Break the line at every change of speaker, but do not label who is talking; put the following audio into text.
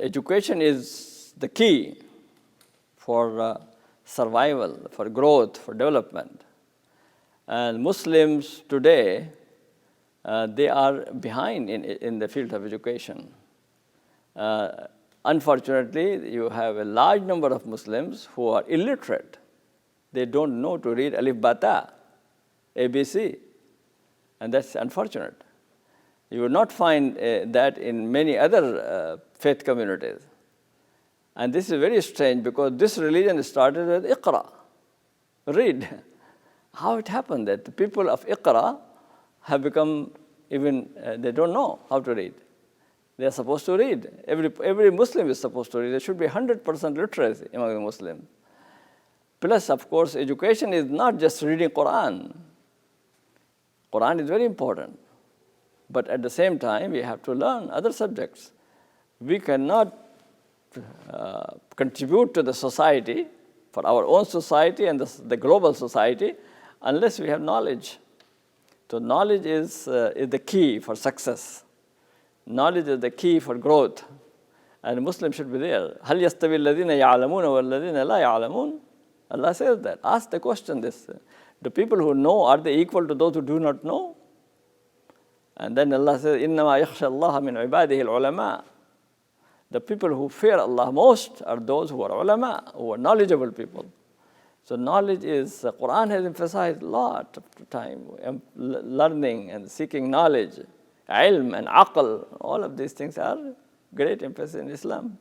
education is the key for uh, survival, for growth, for development. And Muslims today, uh, they are behind in, in the field of education. Uh, unfortunately, you have a large number of Muslims who are illiterate. They don't know to read Alif Bata, ABC, and that's unfortunate. You will not find uh, that in many other uh, faith communities. And this is very strange because this religion started with Iqra, read. How it happened that the people of Iqra have become even, uh, they don't know how to read. They are supposed to read. Every, every Muslim is supposed to read. There should be 100% literacy among the Muslims. Plus, of course, education is not just reading Quran. Quran is very important. But at the same time, we have to learn other subjects We cannot uh, contribute to the society, for our own society and the, the global society, unless we have knowledge. So, knowledge is, uh, is the key for success. Knowledge is the key for growth. And Muslims should be there. هل يستوي الذين يعلمون والذين لا يعلمون? Allah says that. Ask the question this. The people who know, are they equal to those who do not know? And then Allah says, إِنَّمَا يَخْشَى اللَّهَ مِنْ عِبَادِهِ الْعُلَمَاء the people who fear Allah most are those who are ulama, who are knowledgeable people. So knowledge is, the Quran has emphasized a lot of time, learning and seeking knowledge, ilm and aql, all of these things are great emphasis in Islam.